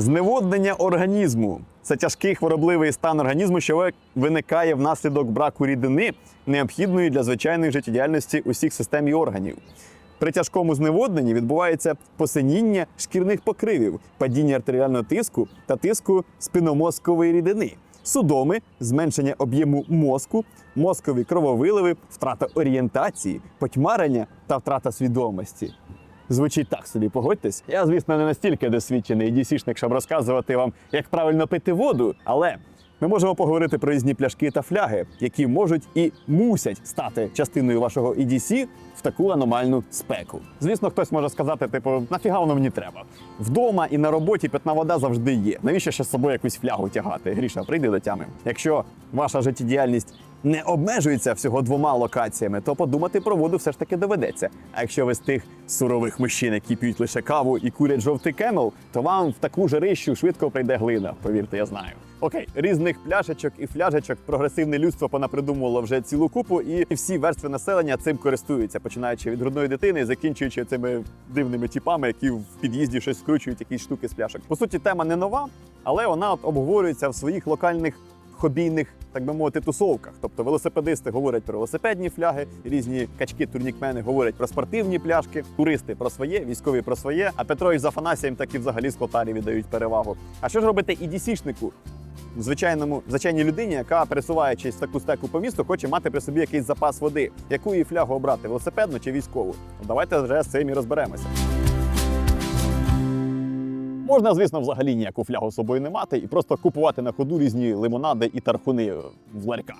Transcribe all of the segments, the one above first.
Зневоднення організму це тяжкий хворобливий стан організму, що виникає внаслідок браку рідини, необхідної для звичайної життєдіяльності усіх систем і органів. При тяжкому зневодненні відбувається посиніння шкірних покривів, падіння артеріального тиску та тиску спиномозкової рідини, судоми, зменшення об'єму мозку, мозкові крововиливи, втрата орієнтації, потьмарення та втрата свідомості. Звучить так собі, погодьтесь. Я, звісно, не настільки досвідчений EDC-шник, щоб розказувати вам, як правильно пити воду, але ми можемо поговорити про різні пляшки та фляги, які можуть і мусять стати частиною вашого EDC в таку аномальну спеку. Звісно, хтось може сказати, типу, нафіга воно мені треба. Вдома і на роботі питна вода завжди є. Навіщо ще з собою якусь флягу тягати? Гріша, прийди до тями. Якщо ваша життєдіяльність не обмежується всього двома локаціями, то подумати про воду все ж таки доведеться. А якщо ви з тих сурових мужчин, які п'ють лише каву і курять жовтий кемел, то вам в таку жарищу швидко прийде глина. Повірте, я знаю. Окей, різних пляшечок і фляжечок прогресивне людство понапридумувало вже цілу купу, і всі верстви населення цим користуються, починаючи від грудної дитини закінчуючи цими дивними тіпами, які в під'їзді щось скручують, якісь штуки з пляшок. По суті, тема не нова, але вона от обговорюється в своїх локальних хобійних, так би мовити, тусовках. Тобто велосипедисти говорять про велосипедні фляги, різні качки, турнікмени говорять про спортивні пляшки, туристи про своє, військові про своє. А Петрович з Афанасієм так і взагалі скотарі віддають перевагу. А що ж робити і дісішнику? Звичайному звичайній людині, яка пересуваючись в таку стеку по місту, хоче мати при собі якийсь запас води. Яку її флягу обрати велосипедну чи військову? Давайте вже з цим і розберемося. Можна, звісно, взагалі ніяку флягу з собою не мати і просто купувати на ходу різні лимонади і тархуни е, в ларьках.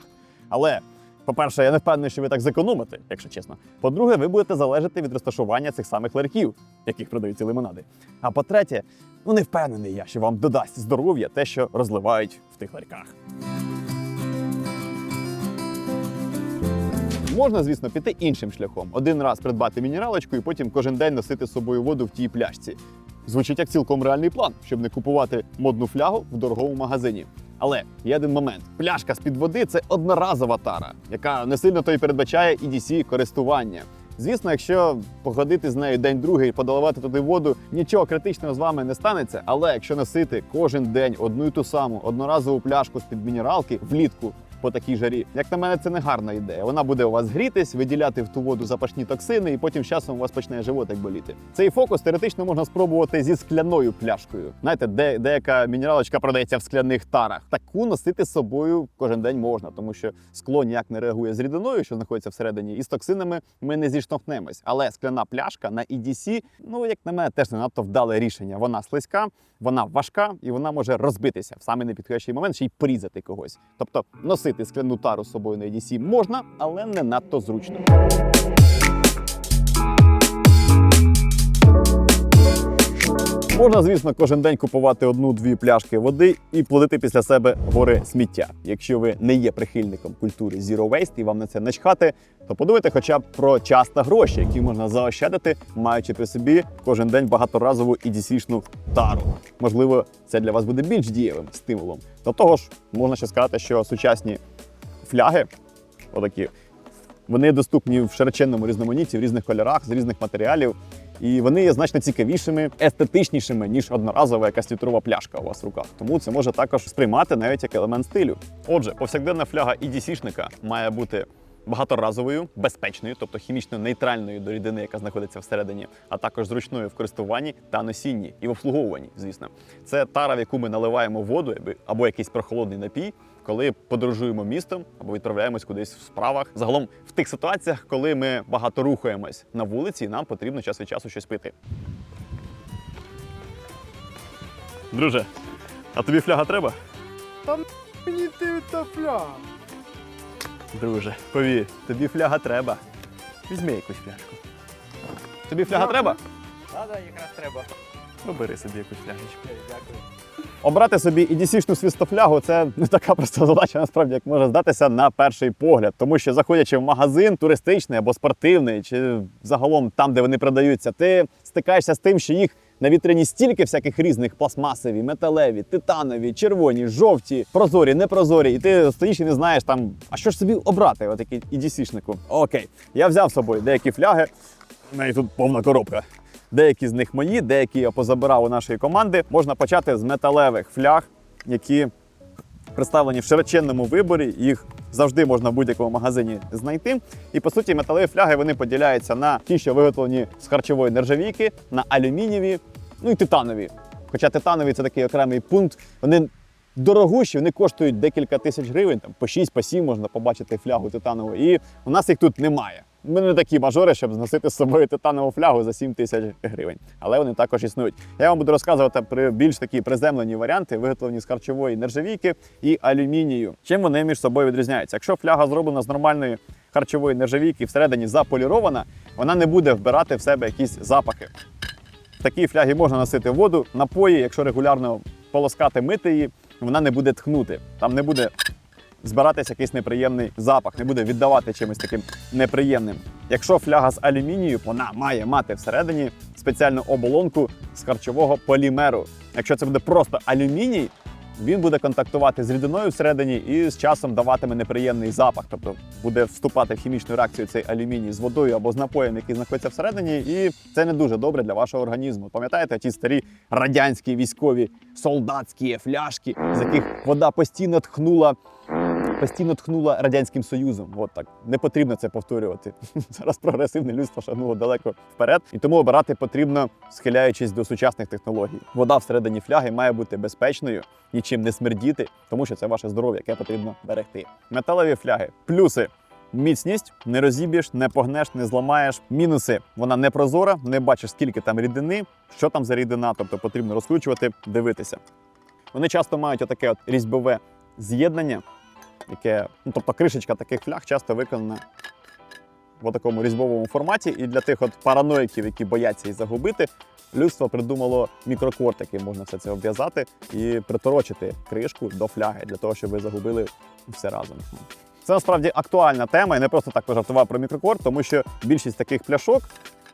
Але, по-перше, я не впевнений, що ви так зекономите, якщо чесно. По-друге, ви будете залежати від розташування цих самих ларьків, яких продають ці лимонади. А по-третє, ну не впевнений я, що вам додасть здоров'я те, що розливають в тих ларьках. Можна, звісно, піти іншим шляхом. Один раз придбати мінералочку і потім кожен день носити з собою воду в тій пляшці. Звучить як цілком реальний план, щоб не купувати модну флягу в дорогому магазині. Але є один момент: пляшка з-під води це одноразова тара, яка не сильно то й передбачає EDC користування. Звісно, якщо походити з нею день другий і подавати туди воду, нічого критичного з вами не станеться. Але якщо носити кожен день одну і ту саму одноразову пляшку з-під мінералки влітку по такій жарі, як на мене, це не гарна ідея. Вона буде у вас грітись, виділяти в ту воду запашні токсини, і потім з часом у вас почне животик боліти. Цей фокус теоретично можна спробувати зі скляною пляшкою. Знаєте, де деяка мінералочка продається в скляних тарах. Таку носити з собою кожен день можна, тому що скло ніяк не реагує з рідиною, що знаходиться всередині, і з токсинами ми не зіштовхнемось. Але скляна пляшка на EDC, ну як на мене, теж не надто вдале рішення. Вона слизька, вона важка і вона може розбитися в самий непідходящий момент, ще й порізати когось. Тобто носити скляну тару з собою на EDC можна, але не надто зручно. Можна, звісно, кожен день купувати одну-дві пляшки води і плодити після себе гори сміття. Якщо ви не є прихильником культури Zero Waste і вам на це начхати, то подумайте хоча б про час та гроші, які можна заощадити, маючи при собі кожен день багаторазову EDC-шну тару. Можливо, це для вас буде більш дієвим стимулом. До того ж, можна ще сказати, що сучасні фляги, отакі, вони доступні в широченному різноманітті, в різних кольорах, з різних матеріалів. І вони є значно цікавішими, естетичнішими, ніж одноразова якась літрова пляшка у вас в руках. Тому це може також сприймати навіть як елемент стилю. Отже, повсякденна фляга EDC-шника має бути багаторазовою, безпечною, тобто хімічно нейтральною до рідини, яка знаходиться всередині, а також зручною в користуванні та носінні і в обслуговуванні, звісно. Це тара, в яку ми наливаємо воду або якийсь прохолодний напій, коли подорожуємо містом або відправляємось кудись в справах. Загалом в тих ситуаціях, коли ми багато рухаємось на вулиці, і нам потрібно час від часу щось пити. Друже, а тобі фляга треба? Мені ти та фляга. Друже, повір, тобі фляга треба. Візьми якусь фляжку. Тобі фляга треба? Так, так, якраз треба. Обери собі якусь фляжечку. Дякую. Обрати собі дісічну свістофлягу це не така проста задача, насправді, як може здатися на перший погляд. Тому що заходячи в магазин туристичний або спортивний, чи загалом там, де вони продаються, ти стикаєшся з тим, що їх на вітрині стільки всяких різних пластмасові, металеві, титанові, червоні, жовті, прозорі, непрозорі. І ти стоїш і не знаєш там, а що ж собі обрати, отакий дісічнику. Окей, я взяв з собою деякі фляги. У неї тут повна коробка. Деякі з них мої, деякі я позабирав у нашої команди. Можна почати з металевих фляг, які представлені в широченному виборі. Їх завжди можна в будь-якому магазині знайти. І по суті, металеві фляги вони поділяються на ті, що виготовлені з харчової нержавійки, на алюмінієві, ну і титанові. Хоча титанові це такий окремий пункт. Вони дорогущі, вони коштують декілька тисяч гривень, там по 6, по 7 можна побачити флягу титанову. І у нас їх тут немає. Ми не такі мажори, щоб зносити з собою титанову флягу за 7 тисяч гривень. Але вони також існують. Я вам буду розказувати про більш такі приземлені варіанти, виготовлені з харчової нержавійки і алюмінію. Чим вони між собою відрізняються? Якщо фляга зроблена з нормальної харчової нержавійки всередині заполірована, вона не буде вбирати в себе якісь запахи. В такій флягі можна носити воду, напої, якщо регулярно полоскати мити її, вона не буде тхнути. Там не буде збиратися якийсь неприємний запах, не буде віддавати чимось таким неприємним. Якщо фляга з алюмінію, вона має мати всередині спеціальну оболонку з харчового полімеру. Якщо це буде просто алюміній, він буде контактувати з рідиною всередині і з часом даватиме неприємний запах. Тобто буде вступати в хімічну реакцію цей алюміній з водою або з напоєм, який знаходиться всередині, і це не дуже добре для вашого організму. Пам'ятаєте, ті старі радянські військові солдатські фляшки, з яких вода постійно тхнула. Постійно тхнула радянським союзом. От так не потрібно це повторювати. Зараз прогресивне людство шагнуло далеко вперед, і тому обирати потрібно, схиляючись до сучасних технологій. Вода всередині фляги має бути безпечною, нічим не смердіти, тому що це ваше здоров'я, яке потрібно берегти. Металеві фляги. Плюси. Міцність не розіб'єш, не погнеш, не зламаєш. Мінуси вона не прозора, не бачиш, скільки там рідини, що там за рідина, тобто потрібно розкручувати, дивитися. Вони часто мають отаке от різьбове з'єднання, яке, ну тобто кришечка таких фляг часто виконана в такому різьбовому форматі. І для тих от параноїків, які бояться її загубити, людство придумало мікрокорт, яким можна все це обв'язати і приторочити кришку до фляги для того, щоб ви загубили все разом. Це насправді актуальна тема. Я не просто так пожартував про мікрокорд, тому що більшість таких пляшок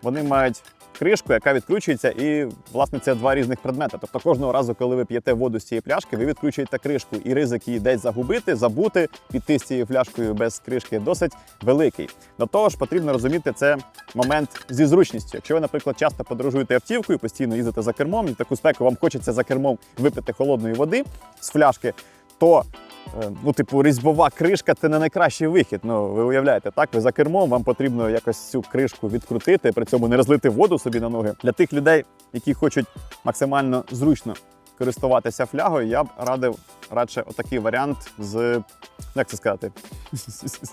вони мають кришку, яка відкручується, і власне це два різних предмети. Тобто кожного разу, коли ви п'єте воду з цієї пляшки, ви відкручуєте кришку, і ризик її десь загубити, забути, піти з цією фляшкою без кришки досить великий. До того ж, потрібно розуміти це момент зі зручністю. Якщо ви, наприклад, часто подорожуєте автівкою, постійно їздите за кермом, і таку спеку вам хочеться за кермом випити холодної води з фляшки, то е, ну, типу, різьбова кришка це не найкращий вихід. Ну, ви уявляєте, так? Ви за кермом, вам потрібно якось цю кришку відкрутити, при цьому не розлити воду собі на ноги. Для тих людей, які хочуть максимально зручно користуватися флягою, я б радив радше отакий варіант з, як це сказати,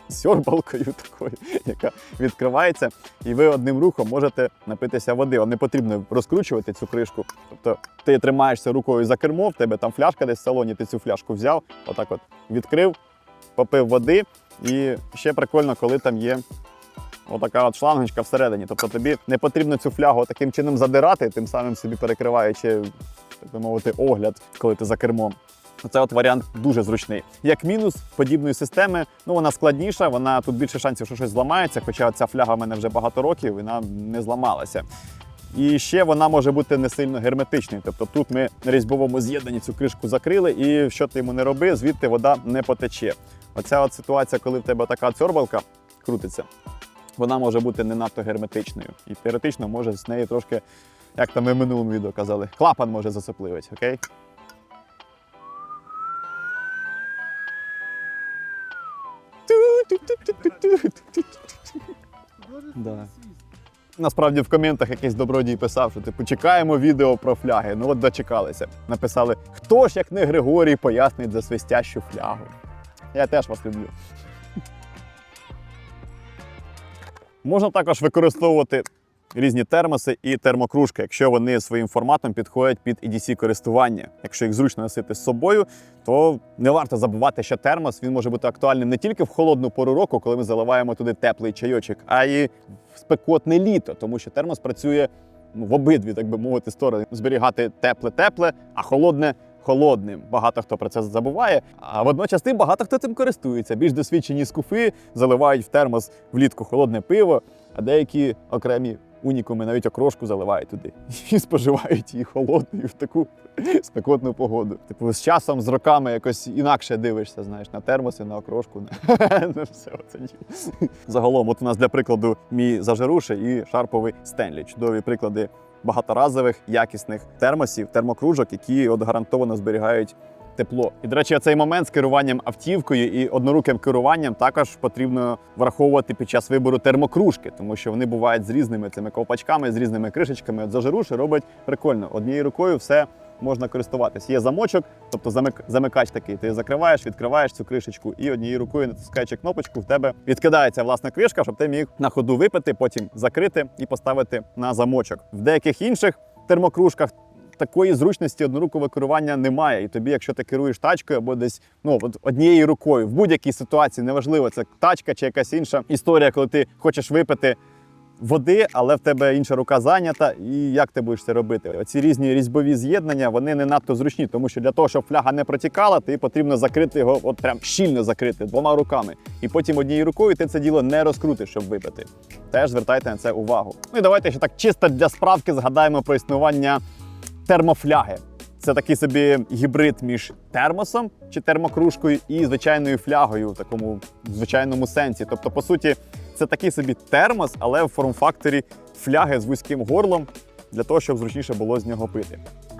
сьорбалкою такою, яка відкривається, і ви одним рухом можете напитися води. Вам не потрібно розкручувати цю кришку. Тобто ти тримаєшся рукою за кермо, в тебе там фляжка десь в салоні, ти цю фляжку взяв, отак от відкрив, попив води. І ще прикольно, коли там є отака от шлангочка всередині. Тобто тобі не потрібно цю флягу таким чином задирати, тим самим собі перекриваючи, так би мовити, огляд, коли ти за кермом. Це от варіант дуже зручний. Як мінус подібної системи, ну вона складніша, вона тут більше шансів, що щось зламається, хоча ця фляга в мене вже багато років, вона не зламалася. І ще вона може бути не сильно герметичною. Тобто тут ми на різьбовому з'єднанні цю кришку закрили, і що ти йому не роби, звідти вода не потече. Оця от ситуація, коли в тебе така цьорбалка крутиться, вона може бути не надто герметичною. І теоретично може з неї трошки, як там ми в минулому відео казали, клапан може засопливити, окей? Да. Насправді в коментах якийсь добродій писав, що типу чекаємо відео про фляги. Ну от дочекалися. Написали, хто ж як не Григорій пояснить за свистящу флягу. Я теж вас люблю. Можна також використовувати різні термоси і термокружки, якщо вони своїм форматом підходять під EDC користування. Якщо їх зручно носити з собою, то не варто забувати, що термос він може бути актуальним не тільки в холодну пору року, коли ми заливаємо туди теплий чайочок, а й в спекотне літо, тому що термос працює в обидві, так би мовити, сторони. Зберігати тепле-тепле, а холодне. Холодним багато хто про це забуває. А водночас тим багато хто цим користується. Більш досвідчені скуфи заливають в термос влітку холодне пиво, а деякі окремі унікуми навіть окрошку заливають туди і споживають її холодною в таку спекотну погоду. Типу, з часом, з роками якось інакше дивишся, знаєш, на термоси, на окрошку. На все це. Загалом, от у нас для прикладу мій зажируше і шарповий Стенлі. Чудові приклади багаторазових якісних термосів, термокружок, які от гарантовано зберігають тепло. І, до речі, цей момент з керуванням автівкою і одноруким керуванням також потрібно враховувати під час вибору термокружки, тому що вони бувають з різними цими ковпачками, з різними кришечками. От зажируші робить прикольно. Однією рукою все можна користуватись. Є замочок, тобто замик, замикач такий. Ти закриваєш, відкриваєш цю кришечку, і однією рукою, натискаючи кнопочку, в тебе відкидається власна кришка, щоб ти міг на ходу випити, потім закрити і поставити на замочок. В деяких інших термокружках такої зручності однорукового керування немає. І тобі, якщо ти керуєш тачкою або десь ну от однією рукою в будь-якій ситуації, неважливо, це тачка чи якась інша історія, коли ти хочеш випити. Води, але в тебе інша рука зайнята, і як ти будеш це робити? Оці різні різьбові з'єднання вони не надто зручні, тому що для того, щоб фляга не протікала, ти потрібно закрити його, от прям щільно закрити двома руками. І потім однією рукою ти це діло не розкрутиш, щоб випити. Теж звертайте на це увагу. Ну і давайте ще так чисто для справки згадаємо про існування термофляги. Це такий собі гібрид між термосом чи термокружкою і звичайною флягою в такому звичайному сенсі. Тобто, по суті, це такий собі термос, але в форм-факторі фляги з вузьким горлом для того, щоб зручніше було з нього пити.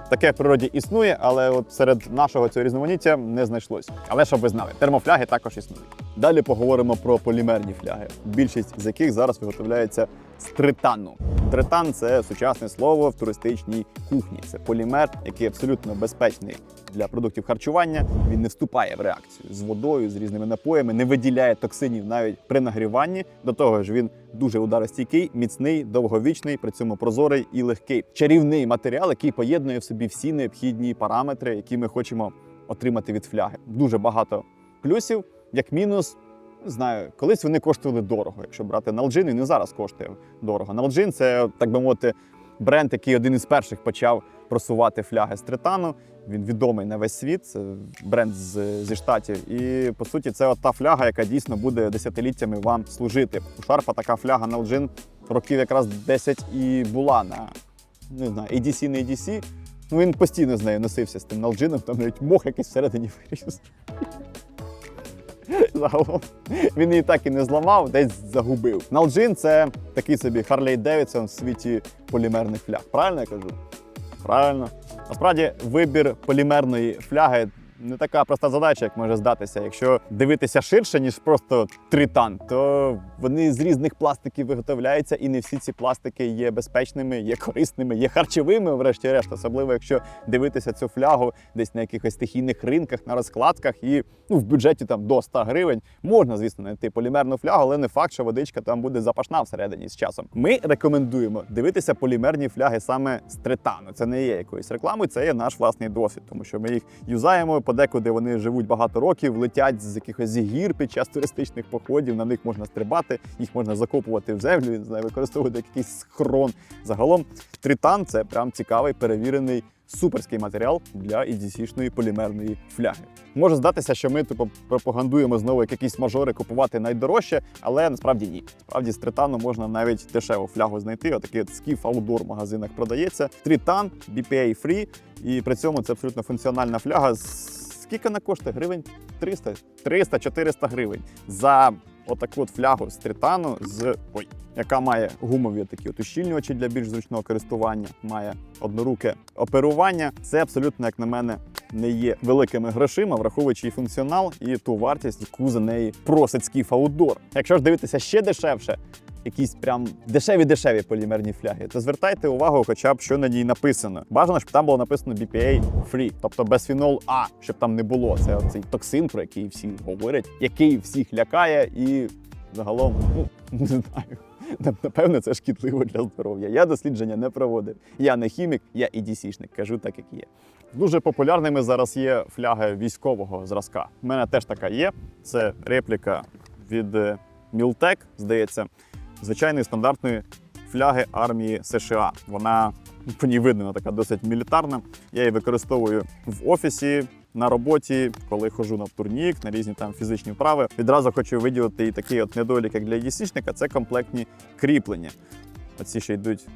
Таке в природі існує, але от серед нашого цього різноманіття не знайшлось. Але щоб ви знали, термофляги також існують. Далі поговоримо про полімерні фляги, більшість з яких зараз виготовляється з тритану. Тритан це сучасне слово в туристичній кухні. Це полімер, який абсолютно безпечний для продуктів харчування. Він не вступає в реакцію з водою, з різними напоями, не виділяє токсинів навіть при нагріванні. До того ж, він дуже ударостійкий, міцний, довговічний, при цьому прозорий і легкий. Чарівний матеріал, який поєднує в собі всі необхідні параметри, які ми хочемо отримати від фляги. Дуже багато плюсів, як мінус. Не знаю, колись вони коштували дорого. Якщо брати Налджин, і зараз коштує дорого. Налджин це, так би мовити, бренд, який один із перших почав просувати фляги з тритану. Він відомий на весь світ. Це бренд з, зі штатів. І по суті, це от та фляга, яка дійсно буде десятиліттями вам служити. У шарфа така фляга Налджин років якраз 10 і була на не знаю, ADC, не ADC. Ну він постійно з нею носився з тим Налджином, там навіть мох якийсь всередині виріс. Загалом він її так і не зламав, десь загубив. Налджин це такий собі Харлей Девідсон в світі полімерних фляг. Правильно я кажу? Правильно. Насправді, вибір полімерної фляги не така проста задача, як може здатися. Якщо дивитися ширше, ніж просто тритан, то вони з різних пластиків виготовляються, і не всі ці пластики є безпечними, є корисними, є харчовими, врешті-решт, особливо якщо дивитися цю флягу десь на якихось стихійних ринках, на розкладках, і ну, в бюджеті там до 100 гривень можна, звісно, знайти полімерну флягу, але не факт, що водичка там буде запашна всередині з часом. Ми рекомендуємо дивитися полімерні фляги саме з тритану. Це не є якоюсь рекламою, це є наш власний досвід, тому що ми їх юзаємо подекуди. Вони живуть багато років, летять з якихось гір під час туристичних походів. На них можна стрибати, їх можна закопувати в землю, не знаю, використовувати як якийсь схрон. Загалом тритан це прям цікавий перевірений. Суперський матеріал для EDC-шної полімерної фляги. Може здатися, що ми типу пропагандуємо знову як якісь мажори купувати найдорожче, але насправді ні. Справді з тритану можна навіть дешеву флягу знайти. Отакий от скіф аудор в магазинах продається. Тритан, BPA free, і при цьому це абсолютно функціональна фляга. Скільки вона коштує? Гривень 300? 300-400 гривень за отаку от флягу з тритану, з ой, яка має гумові такі от ущільнювачі для більш зручного користування, має одноруке оперування. Це абсолютно, як на мене, не є великими грошима, враховуючи і функціонал, і ту вартість, яку за неї просить Скіф Outdoor. Якщо ж дивитися ще дешевше, якісь прям дешеві-дешеві полімерні фляги, то звертайте увагу, хоча б що на ній написано. Бажано, щоб там було написано BPA free, тобто безфінол А, щоб там не було. Це цей токсин, про який всі говорять, який всіх лякає, і загалом, ну не знаю. Напевно, це шкідливо для здоров'я. Я дослідження не проводив. Я не хімік, я EDC-шник, кажу так, як є. Дуже популярними зараз є фляги військового зразка. У мене теж така є. Це репліка від Мілтек, здається, звичайної стандартної фляги армії США. Вона по ній видно вона така досить мілітарна. Я її використовую в офісі. На роботі, коли ходжу на турнік, на різні там фізичні вправи, відразу хочу виділити і такий от недолік, як для EDC-шника, це комплектні кріплення. Оці ще йдуть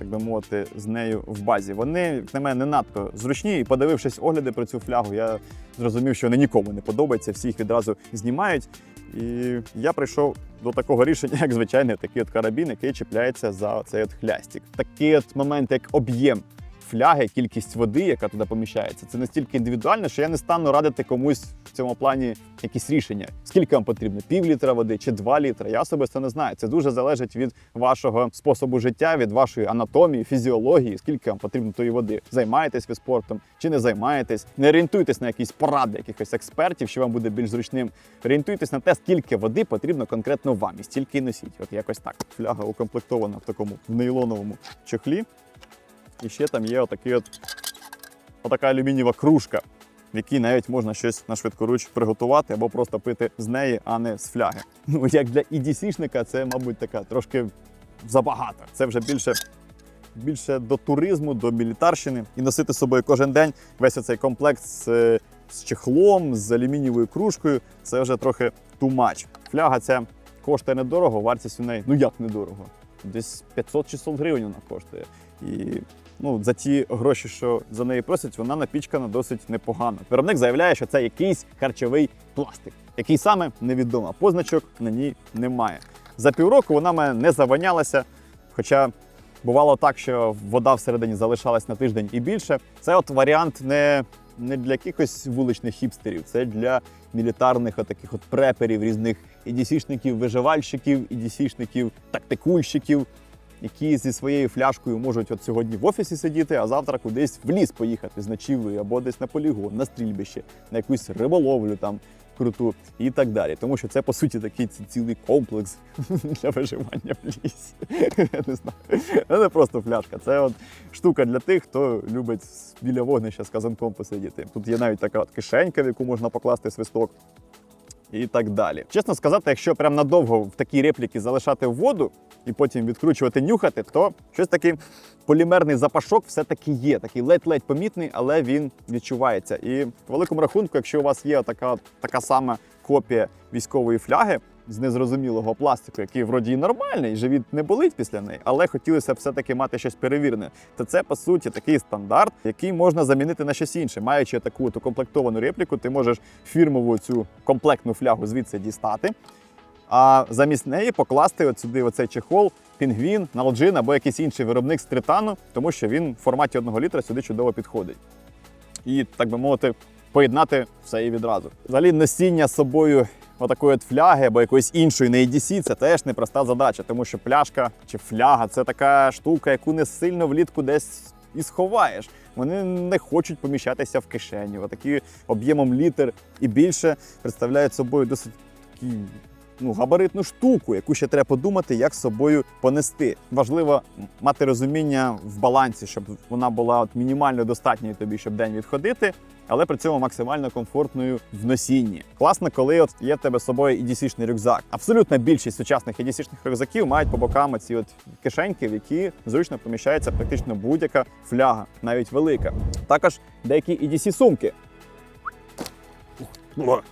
так би мовити, з нею в базі. Вони, як на мене, не надто зручні. І подивившись огляди про цю флягу, я зрозумів, що вони нікому не подобаються, всі їх відразу знімають. І я прийшов до такого рішення, як звичайний такий от карабін, який чіпляється за цей от хлястик. Такий от момент, як об'єм фляги, кількість води, яка туди поміщається, це настільки індивідуально, що я не стану радити комусь в цьому плані якісь рішення. Скільки вам потрібно? Пів літра води чи два літра? Я особисто не знаю. Це дуже залежить від вашого способу життя, від вашої анатомії, фізіології, скільки вам потрібно тої води. Займаєтесь ви спортом чи не займаєтесь. Не орієнтуйтесь на якісь поради якихось експертів, що вам буде більш зручним. Орієнтуйтесь на те, скільки води потрібно конкретно вам, і стільки й носіть. От якось так. Фляга укомплектована в такому нейлоновому чохлі. І ще там є отакий от, отака алюмінієва кружка, в якій навіть можна щось на швидкоруч приготувати або просто пити з неї, а не з фляги. Ну, як для EDC-шника, це, мабуть, така трошки забагато. Це вже більше, більше до туризму, до мілітарщини. І носити з собою кожен день весь цей комплект з, з чехлом, з алюмінієвою кружкою. Це вже трохи much. Фляга ця коштує недорого, вартість у неї, ну як недорого? Десь 500-600 гривень вона коштує. І ну, за ті гроші, що за неї просять, вона напічкана досить непогано. Виробник заявляє, що це якийсь харчовий пластик, який саме невідомо. Позначок на ній немає. За півроку вона мене не заванялася, хоча бувало так, що вода всередині залишалась на тиждень і більше. Це от варіант не, не для якихось вуличних хіпстерів, це для мілітарних отаких от преперів, різних ідісішників, виживальщиків, ідісішників, тактикульщиків які зі своєю фляжкою можуть от сьогодні в офісі сидіти, а завтра кудись в ліс поїхати з ночівлею або десь на полігон, на стрільбище, на якусь риболовлю там круту і так далі. Тому що це по суті такий цілий комплекс для виживання в лісі. Я не знаю. Це не просто фляжка. Це от штука для тих, хто любить біля вогнища з казанком посидіти. Тут є навіть така от кишенька, в яку можна покласти свисток і так далі. Чесно сказати, якщо прям надовго в такій репліки залишати воду і потім відкручувати, нюхати, то щось такий полімерний запашок все-таки є. Такий ледь-ледь помітний, але він відчувається. І в великому рахунку, якщо у вас є така, така сама копія військової фляги. З незрозумілого пластику, який вроді і нормальний, живіт не болить після неї, але хотілося б все-таки мати щось перевірене. То це по суті такий стандарт, який можна замінити на щось інше. Маючи таку от укомплектовану репліку, ти можеш фірмову цю комплектну флягу звідси дістати, а замість неї покласти от сюди оцей чехол, пінгвін, налджин або якийсь інший виробник з тритану, тому що він в форматі одного літра сюди чудово підходить. І, так би мовити, поєднати все і відразу. Взагалі, носіння з собою отакої от фляги або якоїсь іншої на EDC – це теж непроста задача, тому що пляшка чи фляга це така штука, яку не сильно влітку десь і сховаєш. Вони не хочуть поміщатися в кишені. Отакі об'ємом літер і більше представляють собою досить такі ну, габаритну штуку, яку ще треба подумати, як з собою понести. Важливо мати розуміння в балансі, щоб вона була от мінімально достатньою тобі, щоб день відходити, але при цьому максимально комфортною в носінні. Класно, коли от є в тебе з собою EDC-шний рюкзак. Абсолютна більшість сучасних EDC-шних рюкзаків мають по бокам ці от кишеньки, в які зручно поміщається практично будь-яка фляга, навіть велика. Також деякі EDC-сумки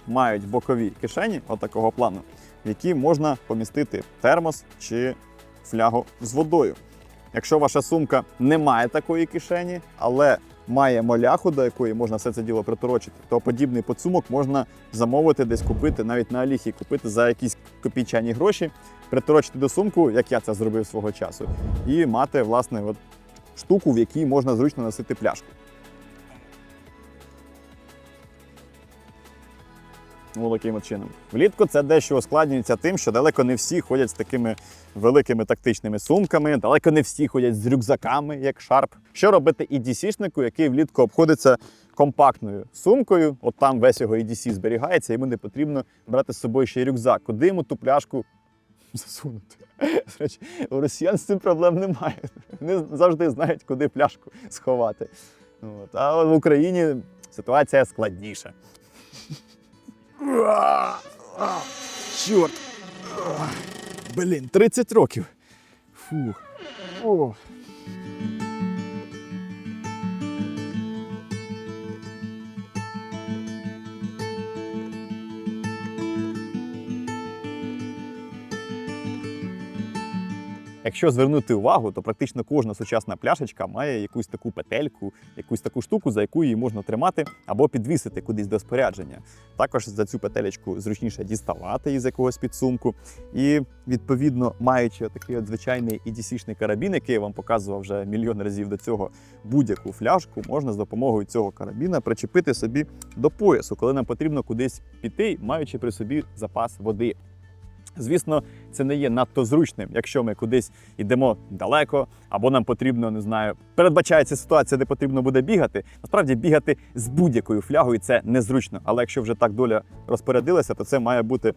мають бокові кишені отакого плану, в які можна помістити термос чи флягу з водою. Якщо ваша сумка не має такої кишені, але має моляху, до якої можна все це діло приторочити, то подібний подсумок можна замовити десь купити, навіть на Аліхі купити за якісь копійчані гроші, приторочити до сумку, як я це зробив свого часу, і мати власне от штуку, в якій можна зручно носити пляшку. Ну, таким чином. Влітку це дещо ускладнюється тим, що далеко не всі ходять з такими великими тактичними сумками, далеко не всі ходять з рюкзаками, як шарп. Що робити EDC-шнику, який влітку обходиться компактною сумкою? От там весь його EDC зберігається, йому не потрібно брати з собою ще й рюкзак. Куди йому ту пляшку засунути? У росіян з цим проблем немає. Вони завжди знають, куди пляшку сховати. От. А в Україні ситуація складніша. Чорт! Блін, 30 років. Фух. О. Якщо звернути увагу, то практично кожна сучасна пляшечка має якусь таку петельку, якусь таку штуку, за яку її можна тримати або підвісити кудись до спорядження. Також за цю петелечку зручніше діставати із якогось підсумку. І відповідно, маючи такий от звичайний EDC-шний карабін, який я вам показував вже мільйон разів до цього, будь-яку фляжку можна з допомогою цього карабіна причепити собі до поясу, коли нам потрібно кудись піти, маючи при собі запас води. Звісно, це не є надто зручним, якщо ми кудись йдемо далеко, або нам потрібно, не знаю, передбачається ситуація, де потрібно буде бігати. Насправді бігати з будь-якою флягою це незручно. Але якщо вже так доля розпорядилася, то це має бути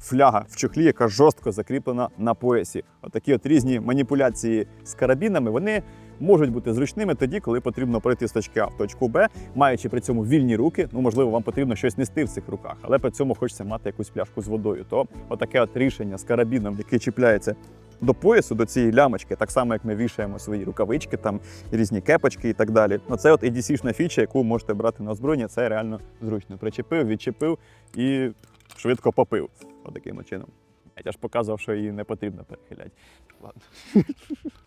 фляга в чохлі, яка жорстко закріплена на поясі. Отакі от різні маніпуляції з карабінами, вони можуть бути зручними тоді, коли потрібно пройти з точки А в точку Б, маючи при цьому вільні руки. Ну, можливо, вам потрібно щось нести в цих руках, але при цьому хочеться мати якусь пляшку з водою. То отаке от рішення з карабіном, який чіпляється до поясу, до цієї лямочки, так само як ми вішаємо свої рукавички, там різні кепочки і так далі. Ну, це от EDC-шна фіча, яку можете брати на озброєння. Це реально зручно. Причепив, відчепив і швидко попив. Отаким от чином. Я ж показував, що її не потрібно перехиляти. Ладно.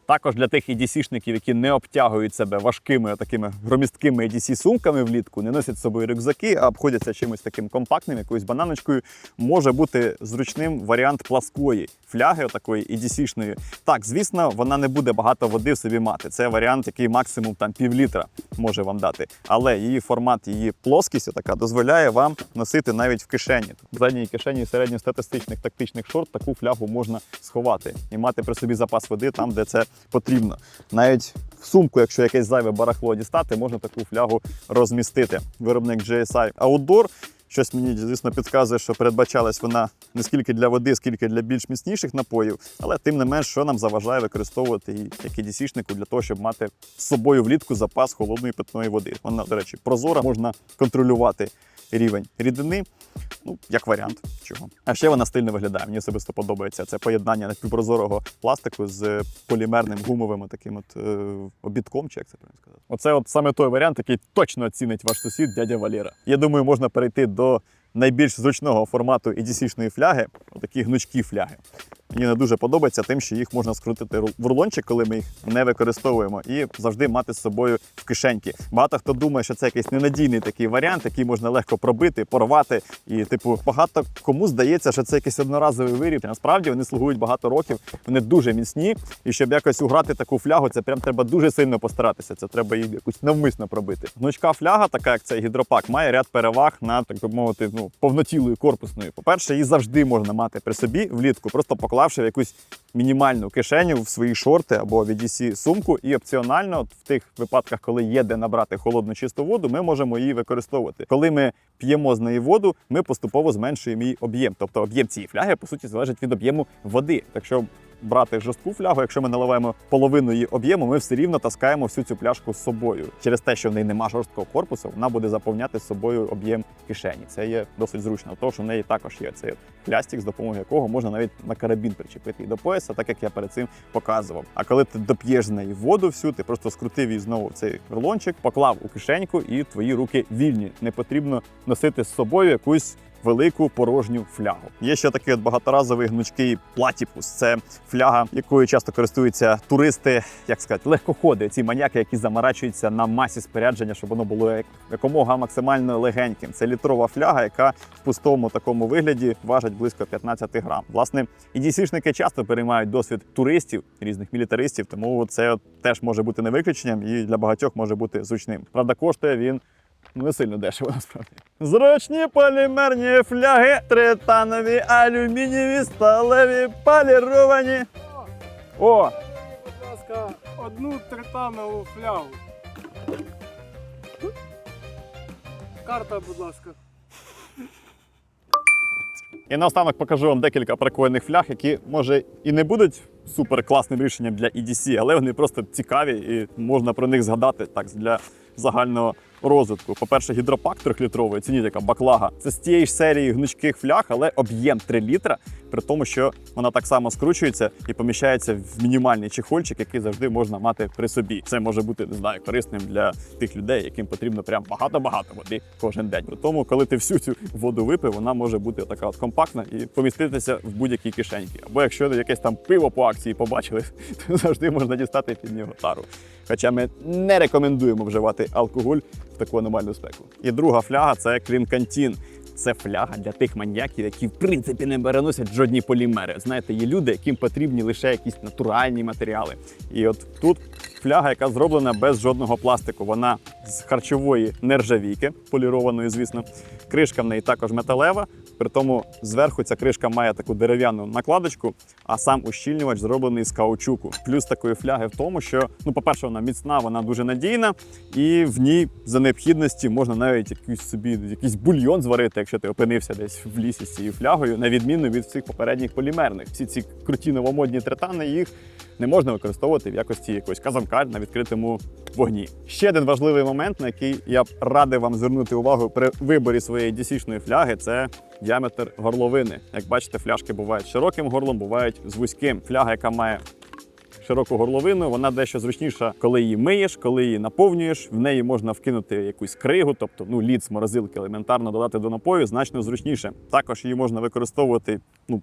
Також для тих EDC-шників, які не обтягують себе важкими такими громісткими EDC-сумками влітку, не носять з собою рюкзаки, а обходяться чимось таким компактним, якоюсь бананочкою, може бути зручним варіант пласкої фляги, отакої EDC-шної. Так, звісно, вона не буде багато води в собі мати. Це варіант, який максимум там пів літра може вам дати. Але її формат, її плоскість така дозволяє вам носити навіть в кишені. В задній кишені середньостатистичних тактичних шорт таку флягу можна сховати і мати при собі запас води там, де це потрібно. Навіть в сумку, якщо якесь зайве барахло дістати, можна таку флягу розмістити. Виробник GSI Outdoor. Щось мені, звісно, підказує, що передбачалась вона не скільки для води, скільки для більш міцніших напоїв, але тим не менш, що нам заважає використовувати її як EDC-шнику для того, щоб мати з собою влітку запас холодної питної води. Вона, до речі, прозора, можна контролювати рівень рідини. Ну, як варіант чого. А ще вона стильно виглядає. Мені особисто подобається це поєднання напівпрозорого пластику з полімерним гумовим таким от е, обідком, чи як це правильно сказати. Оце от саме той варіант, який точно оцінить ваш сусід, дядя Валера. Я думаю, можна перейти до найбільш зручного формату EDC-шної фляги, отакі гнучкі фляги. Мені не дуже подобається тим, що їх можна скрутити в рулончик, коли ми їх не використовуємо, і завжди мати з собою в кишеньки. Багато хто думає, що це якийсь ненадійний такий варіант, який можна легко пробити, порвати. І, типу, багато кому здається, що це якийсь одноразовий виріб. Насправді вони слугують багато років, вони дуже міцні. І щоб якось уграти таку флягу, це прям треба дуже сильно постаратися. Це треба її якусь навмисно пробити. Гнучка фляга, така як цей гідропак, має ряд переваг на так би мовити, ну повнотілою корпусною. По-перше, її завжди можна мати при собі влітку, просто поклавши в якусь мінімальну кишеню в свої шорти або VDC сумку. І опціонально, в тих випадках, коли є де набрати холодну чисту воду, ми можемо її використовувати. Коли ми п'ємо з неї воду, ми поступово зменшуємо її об'єм. Тобто об'єм цієї фляги по суті залежить від об'єму води. Так що брати жорстку флягу, якщо ми наливаємо половину її об'єму, ми все рівно таскаємо всю цю пляшку з собою. Через те, що в неї нема жорсткого корпусу, вона буде заповняти з собою об'єм кишені. Це є досить зручно, тому що в неї також є цей плястик, з допомогою якого можна навіть на карабін причепити і до пояса, так як я перед цим показував. А коли ти доп'єш з неї воду всю, ти просто скрутив її знову в цей рулончик, поклав у кишеньку, і твої руки вільні. Не потрібно носити з собою якусь велику порожню флягу. Є ще такий от багаторазовий гнучкий платіпус. Це фляга, якою часто користуються туристи, як сказати, легкоходи, ці маніяки, які заморачуються на масі спорядження, щоб воно було якомога максимально легеньким. Це літрова фляга, яка в пустому такому вигляді важить близько 15 грам. Власне, і дісішники часто переймають досвід туристів, різних мілітаристів, тому це теж може бути не виключенням і для багатьох може бути зручним. Правда, коштує він не сильно дешево, насправді. Зручні полімерні фляги, тританові, алюмінієві, сталеві, поліровані. О! Будь ласка, одну тританову флягу. Карта, будь ласка. І наостанок покажу вам декілька прикольних фляг, які може і не будуть супер класним рішенням для EDC, але вони просто цікаві і можна про них згадати так для загального розвитку. По-перше, гідропак 3-літровий, цініть яка баклага. Це з тієї ж серії гнучких фляг, але об'єм 3 літра, при тому, що вона так само скручується і поміщається в мінімальний чехольчик, який завжди можна мати при собі. Це може бути не знаю корисним для тих людей, яким потрібно прям багато-багато води кожен день. При тому, коли ти всю цю воду випив, вона може бути така от компактна і поміститися в будь-якій кишеньки. Або якщо якесь там пиво по акції побачили, то завжди можна дістати під нього тару. Хоча ми не рекомендуємо вживати алкоголь в таку аномальну спеку. І друга фляга це крінкантін. Це фляга для тих маньяків, які в принципі не переносять жодні полімери. Знаєте, є люди, яким потрібні лише якісь натуральні матеріали. І от тут фляга, яка зроблена без жодного пластику. Вона з харчової нержавійки, полірованої, звісно. Кришка в неї також металева. При тому зверху ця кришка має таку дерев'яну накладочку, а сам ущільнювач зроблений з каучуку. Плюс такої фляги в тому, що, ну, по-перше, вона міцна, вона дуже надійна, і в ній за необхідності можна навіть якийсь собі якийсь бульйон зварити, якщо ти опинився десь в лісі з цією флягою, на відміну від всіх попередніх полімерних. Всі ці круті новомодні третани їх не можна використовувати в якості якогось казанка на відкритому вогні. Ще один важливий момент, на який я б радив вам звернути увагу при виборі своєї DC-шної фляги, це діаметр горловини. Як бачите, фляжки бувають широким горлом, бувають з вузьким. Фляга, яка має широку горловину, вона дещо зручніша, коли її миєш, коли її наповнюєш. В неї можна вкинути якусь кригу, тобто ну лід з морозилки елементарно додати до напою, значно зручніше. Також її можна використовувати ну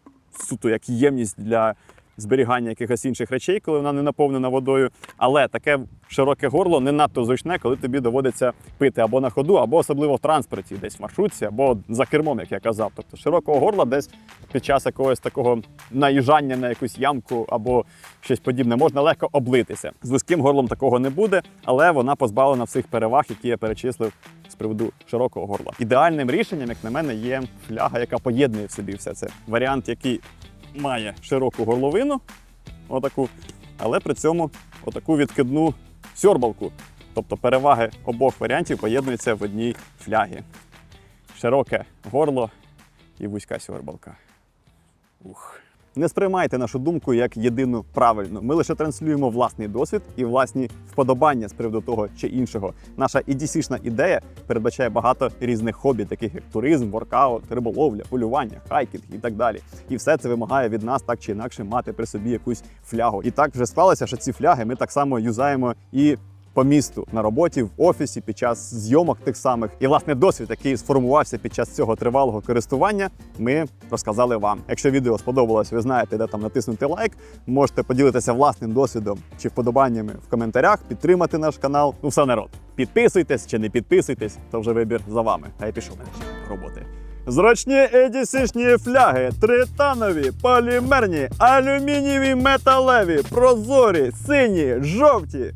суто як ємність для зберігання якихось інших речей, коли вона не наповнена водою. Але таке широке горло не надто зручне, коли тобі доводиться пити або на ходу, або особливо в транспорті, десь в маршрутці, або за кермом, як я казав. Тобто широкого горла десь під час якогось такого наїжджання на якусь ямку або щось подібне можна легко облитися. З вузьким горлом такого не буде, але вона позбавлена всіх переваг, які я перечислив з приводу широкого горла. Ідеальним рішенням, як на мене, є фляга, яка поєднує в собі все це. Варіант, який має широку горловину, отаку, але при цьому отаку відкидну сьорбалку. Тобто переваги обох варіантів поєднуються в одній флягі. Широке горло і вузька сьорбалка. Ух. Не сприймайте нашу думку як єдину правильну. Ми лише транслюємо власний досвід і власні вподобання з приводу того чи іншого. Наша EDC-шна ідея передбачає багато різних хобі, таких як туризм, воркаут, риболовля, полювання, хайкінг і так далі. І все це вимагає від нас так чи інакше мати при собі якусь флягу. І так вже склалося, що ці фляги ми так само юзаємо і по місту на роботі, в офісі під час зйомок тих самих. І власне досвід, який сформувався під час цього тривалого користування, ми розказали вам. Якщо відео сподобалось, ви знаєте, де там натиснути лайк. Можете поділитися власним досвідом чи вподобаннями в коментарях, підтримати наш канал. Ну все народ. Підписуйтесь чи не підписуйтесь, то вже вибір за вами. А я пішов роботи. Зручні едісишні фляги, тританові, полімерні, алюмінієві металеві, прозорі, сині, жовті.